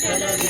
செலவில்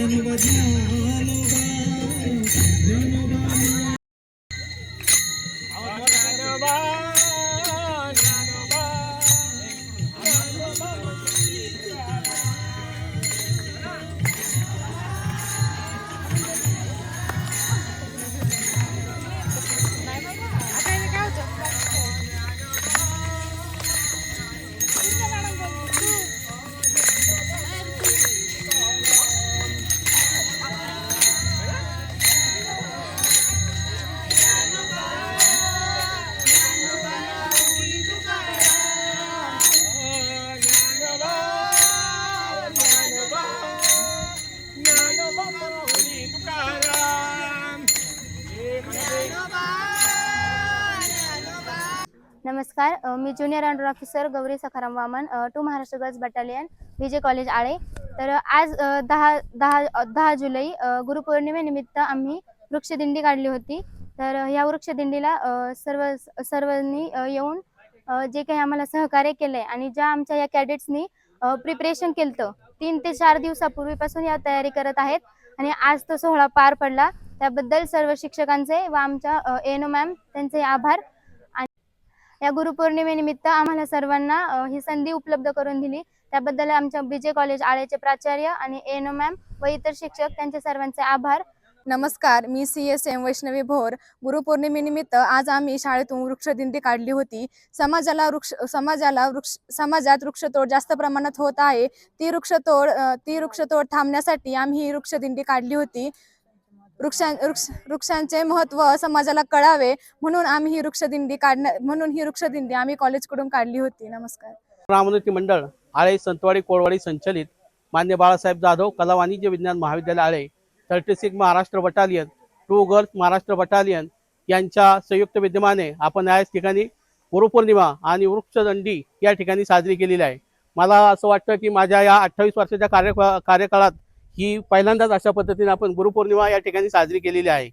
मुझे नमस्कार मी junior under officer Gauri Sakharam Waman two Maharashtra girls battalion Vijay college Ale. तर आज दहा दहा दहा जुलै गुरुपौर्णिमेनिमित्त आम्ही वृक्षदिंडी काढली होती. तर ह्या वृक्षदिंडीला सर्व सर्वांनी येऊन जे काही आम्हाला सहकार्य केलं आहे आणि ज्या आमच्या या कॅडेट्सनी प्रिपरेशन केलं होतं तीन ते चार दिवसापूर्वीपासून या तयारी करत आहेत. आणि आज तो सोहळा पार पडला. त्याबद्दल सर्व शिक्षकांचे व आमच्या एनो मॅम त्यांचे आभार. या गुरुपौर्णिमेनिमित्त आम्हाला सर्वांना ही संधी उपलब्ध करून दिली. त्याबद्दल आमच्या बीजे कॉलेज आळेचे प्राचार्य आणि एन ओ मॅम व इतर शिक्षक त्यांचे सर्वांचे आभार. नमस्कार मी C S M Vaishnavi Bhor. गुरुपौर्णिमेनिमित्त आज आम्ही शाळेतून वृक्षदिंडी काढली होती. समाजाला वृक्ष समाजाला वृक्ष समाजात वृक्षतोड जास्त प्रमाणात होत आहे. ती वृक्षतोड ती वृक्षतोड थांबण्यासाठी आम्ही ही वृक्षदिंडी काढली होती. वृक्षां वृक्ष वृक्षांचे महत्त्व समाजाला कळावे म्हणून आम्ही ही वृक्षदिंडी काढण्या म्हणून ही वृक्षदिंडी आम्ही कॉलेजकडून काढली होती. नमस्कार. रामोन्नती मंडळ आळे संतवाडी कोळवाडी संचलित मान्य बाळासाहेब जाधव कला वाणिज्य विज्ञान महाविद्यालय Ale thirty six Maharashtra battalion two girls Maharashtra battalion यांच्या संयुक्त विद्यमाने आपण याच ठिकाणी गुरुपौर्णिमा आणि वृक्षदंडी या ठिकाणी साजरी केलेली आहे. मला असं वाटतं की माझ्या या अठ्ठावीस वर्षाच्या कार्य कार्यकाळात ही पहिल्यांदाच अशा पद्धतीने आपण गुरुपौर्णिमा या ठिकाणी साजरी केलेली आहे.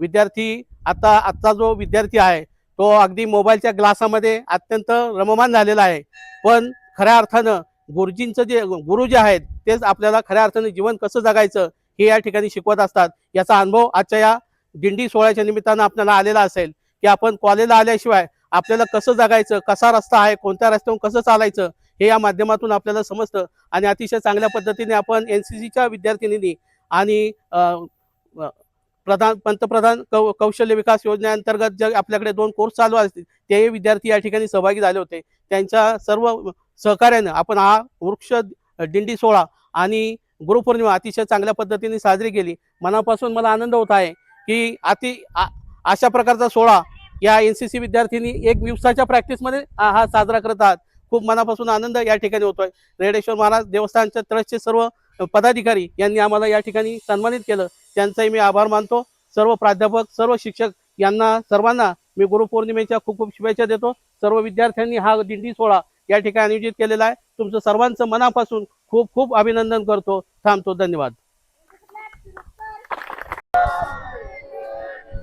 विद्यार्थी आता आजचा जो विद्यार्थी आहे तो अगदी मोबाईलच्या ग्लासामध्ये अत्यंत रममान झालेला आहे. पण खऱ्या अर्थानं गुरुजींचं जे गुरु जे आहेत तेच आपल्याला खऱ्या अर्थानं जीवन कसं जगायचं हे या ठिकाणी शिकवत असतात. याचा अनुभव आजच्या या दिंडी सोहळ्याच्या निमित्तानं आपल्याला आलेला असेल की आपण कॉलेजला आल्याशिवाय आपल्याला कसं जगायचं कसा रस्ता आहे कोणत्या रस्त्यावर कसं चालायचं हे या माध्यमातून आपल्याला समजतं आणि अतिशय चांगल्या पद्धतीने आपण एन सी सीच्या विद्यार्थिनींनी आणि प्रधान पंतप्रधान कौ कौशल्य विकास योजनेअंतर्गत जे आपल्याकडे दोन कोर्स चालू असतील तेही विद्यार्थी या ठिकाणी सहभागी झाले होते. त्यांच्या सर्व सहकार्यानं आपण हा वृक्ष दिंडी सोहळा आणि गुरुपौर्णिमा अतिशय चांगल्या पद्धतीने साजरी केली. मनापासून मला आनंद होत आहे की अति आ- अशा प्रकारचा सोहळा या एन सी सी विद्यार्थ्यांनी एक दिवसाच्या प्रॅक्टिसमध्ये हा हा साजरा करत आहात. खूप मनापासून आनंद या ठिकाणी होतोय. रेडेश्वर महाराज देवस्थानच्या ट्रस्टचे सर्व पदाधिकारी यांनी आम्हाला या ठिकाणी सन्मानित केलं. त्यांचाही मी आभार मानतो. सर्व प्राध्यापक सर्व शिक्षक यांना सर्वांना मी गुरुपौर्णिमेच्या खूप खूप शुभेच्छा देतो. सर्व विद्यार्थ्यांनी हा दिंडी सोहळा या ठिकाणी आयोजित केलेला आहे. तुमचं सर्वांचं मनापासून खूप खूप अभिनंदन करतो. थांबतो. धन्यवाद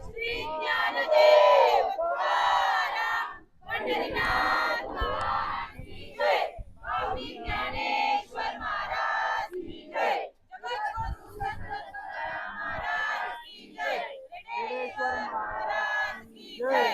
श्री ज्ञानदेव तुकाराम, पंढरीनाथ महाराज की जय. माऊली ज्ञानेश्वर महाराज की जय. जगद्गुरु संत तुकाराम महाराज की जय. ज्ञानेश्वर महाराज की जय.